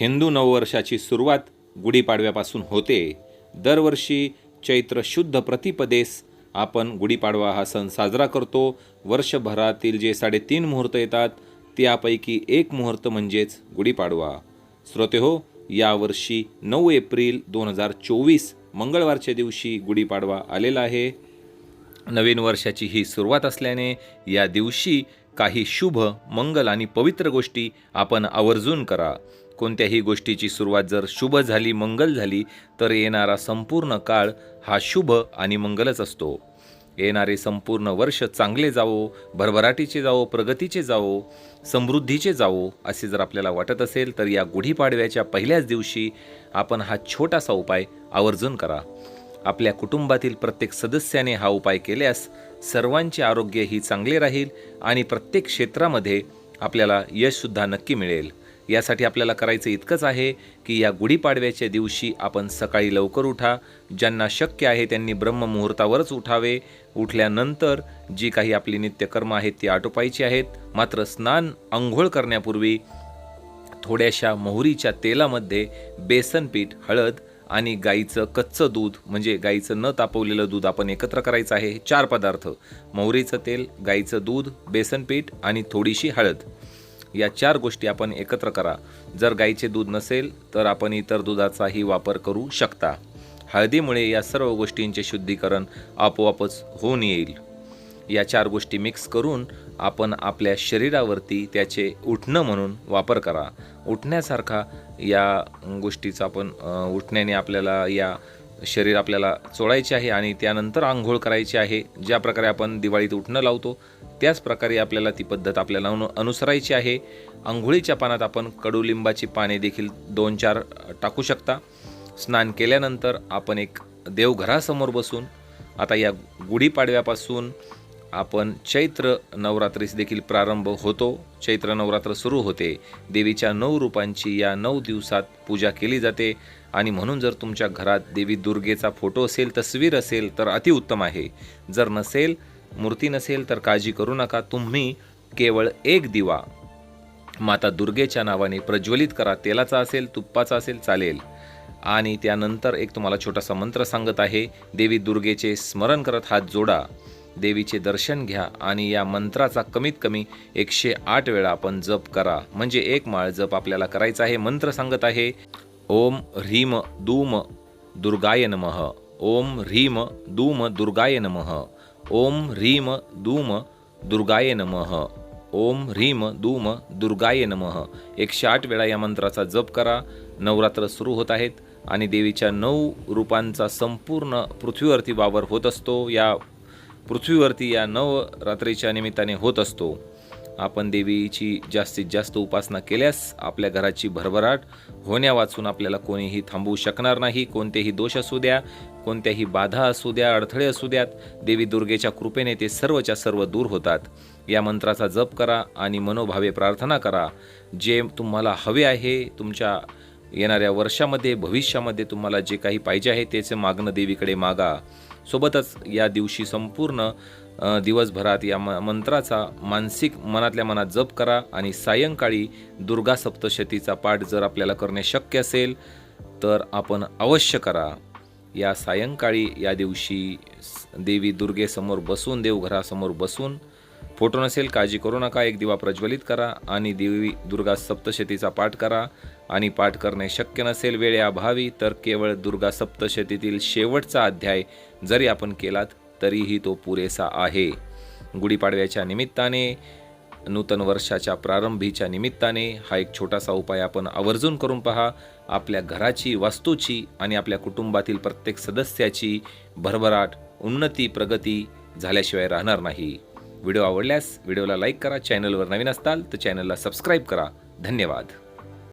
हिंदू नववर्षाची सुरुवात गुढीपाडव्यापासून होते. दरवर्षी चैत्र शुद्ध प्रतिपदेस आपण गुढीपाडवा हा सण साजरा करतो. वर्षभरातील जे साडेतीन मुहूर्त येतात त्यापैकी एक मुहूर्त म्हणजेच गुढीपाडवा. श्रोते हो यावर्षी नऊ एप्रिल दोन हजार चोवीस मंगळवारच्या दिवशी गुढीपाडवा आलेला आहे. नवीन वर्षाची ही सुरुवात असल्याने या दिवशी काही शुभ मंगल आणि पवित्र गोष्टी आपण आवर्जून करा. कोणत्याही गोष्टीची सुरुवात जर शुभ झाली मंगल झाली तर येणारा संपूर्ण काळ हा शुभ आणि मंगलच असतो. येणारे संपूर्ण वर्ष चांगले जावो भरभराटीचे जावो प्रगतीचे जावो समृद्धीचे जावो असे जर आपल्याला वाटत असेल तर या गुढीपाडव्याच्या पहिल्याच दिवशी आपण हा छोटासा उपाय आवर्जून करा. आपल्या कुटुंबातील प्रत्येक सदस्याने हा उपाय केल्यास सर्वांचे आरोग्य ही चांगले राहील आणि प्रत्येक क्षेत्रामध्ये आपल्याला यशसुद्धा नक्की मिळेल. यासाठी आपल्याला करायचं इतकंच आहे की या गुढीपाडव्याच्या दिवशी आपण सकाळी लवकर उठा. ज्यांना शक्य आहे त्यांनी ब्रह्ममुहूर्तावरच उठावे. उठल्यानंतर जी काही आपली नित्यकर्म आहेत ती आटोपायची आहेत. मात्र स्नान आंघोळ करण्यापूर्वी थोड्याशा मोहरीच्या तेलामध्ये बेसन पीठ हळद आणि गाईचं कच्चं दूध म्हणजे गाईचं न तापवलेलं दूध आपण एकत्र करायचं आहे. चार पदार्थ. मोहरीचं तेल गाईचं दूध बेसन पीठ आणि थोडीशी हळद. या चार गोष्टी आपण एकत्र करा. जर गाईचे दूध नसेल तर आपण इतर दुधाचाही वापर करू शकता. हळदीमुळे या सर्व गोष्टींचे शुद्धीकरण आपोआपच होऊन येईल. या चार गोष्टी मिक्स करून आपण आपल्या शरीरावरती त्याचे उठणं म्हणून वापर करा. उठण्यासारखा या गोष्टीचा आपण उठण्याने आपल्याला या शरीर आपल्याला चोळायचे आहे आणि त्यानंतर आंघोळ करायची आहे. ज्या प्रकारे आपण दिवाळीत उठणं लावतो त्याच प्रकारे आपल्याला ती पद्धत आपल्याला अनु अनुसरायची आहे. आंघोळीच्या पानात आपण कडुलिंबाची पाने देखील दोन चार टाकू शकता. स्नान केल्यानंतर आपण एक देवघरासमोर बसून आता या गुढीपाडव्यापासून आपण चैत्र नवरात्रीस देखील प्रारंभ होतो. चैत्र नवरात्र सुरू होते. देवीच्या नऊ रूपांची या नऊ दिवसात पूजा केली जाते. आणि म्हणून जर तुमच्या घरात देवी दुर्गेचा फोटो असेल तस्वीर असेल तर अतिउत्तम आहे. जर नसेल मूर्ती नसेल तर काळजी करू नका. तुम्ही केवळ एक दिवा. माता दुर्गेच्या नावाने प्रज्वलित करा. तेलाचा असेल तुप्पाचा असेल चालेल. आणि त्यानंतर एक तुम्हाला छोटासा मंत्र सांगत आहे. देवी दुर्गेचे स्मरण करत हात जोडा. देवीचे दर्शन घ्या आणि या मंत्राचा कमीत कमी एकशे आठ वेळा आपण जप करा. म्हणजे एक माळ जप आपल्याला करायचा आहे. मंत्र सांगत आहे ओम ह्रीम दूम दुर्गाय नमः. ओम ह्रीम दूम दुर्गाय नमः. ओम ह्रीम दूम दुर्गाय नमः. ओम ह्रीम दूम दुर्गाय नमः. एकशे आठ वेळा या मंत्राचा जप करा. नवरात्र सुरू होत आहेत आणि देवीच्या नऊ रूपांचा संपूर्ण पृथ्वीवरती वावर होत असतो. या पृथ्वीवरती या नवरात्रीच्या निमित्ताने होत असतो. आपण देवीची जास्तीत जास्त उपासना केल्यास आपल्या घराची भरभराट होण्या वाचून आपल्याला कोणीही थांबवू शकणार नाही कोणतेही दोष असू द्या कोणत्याही बाधा असू द्या अडथळे असू द्यात. देवी दुर्गेच्या कृपेने ते सर्वच्या सर्व दूर होतात. या मंत्राचा जप करा आणि मनोभावे प्रार्थना करा. जे तुम्हाला हवे आहे तुमच्या येणाऱ्या वर्षामध्ये भविष्यामध्ये तुम्हाला जे काही पाहिजे आहे त्याचं मागणं देवीकडे मागा. सोबतच या दिवशी संपूर्ण दिवसभरात या म मंत्राचा मानसिक मनातल्या मनात जप करा आणि सायंकाळी दुर्गा सप्तशतीचा पाठ जर आपल्याला करणे शक्य असेल तर आपण अवश्य करा. या सायंकाळी या दिवशी देवी दुर्गेसमोर बसून देवघरासमोर बसून फोटो नसेल काळजी करू नका एक दिवा प्रज्वलित करा आणि देवी दुर्गा सप्तशतीचा पाठ करा आणि पाठ करणे शक्य नसेल वेळेअभावी तर केवळ दुर्गा सप्तशतीतील शेवटचा अध्याय जरी आपण केलात तरीही तो पुरेसा आहे. गुढीपाडव्याच्या निमित्ताने नूतन वर्षाच्या प्रारंभीच्या निमित्ताने हा एक छोटासा उपाय आपण आवर्जून करून पहा. आपल्या घराची वास्तूची आणि आपल्या कुटुंबातील प्रत्येक सदस्याची भरभराट उन्नती प्रगती झाल्याशिवाय राहणार नाही. व्हिडिओ आवडल्यास व्हिडिओला लाईक करा चॅनलवर नवीन असताल तर चॅनलला सबस्क्राईब करा. धन्यवाद.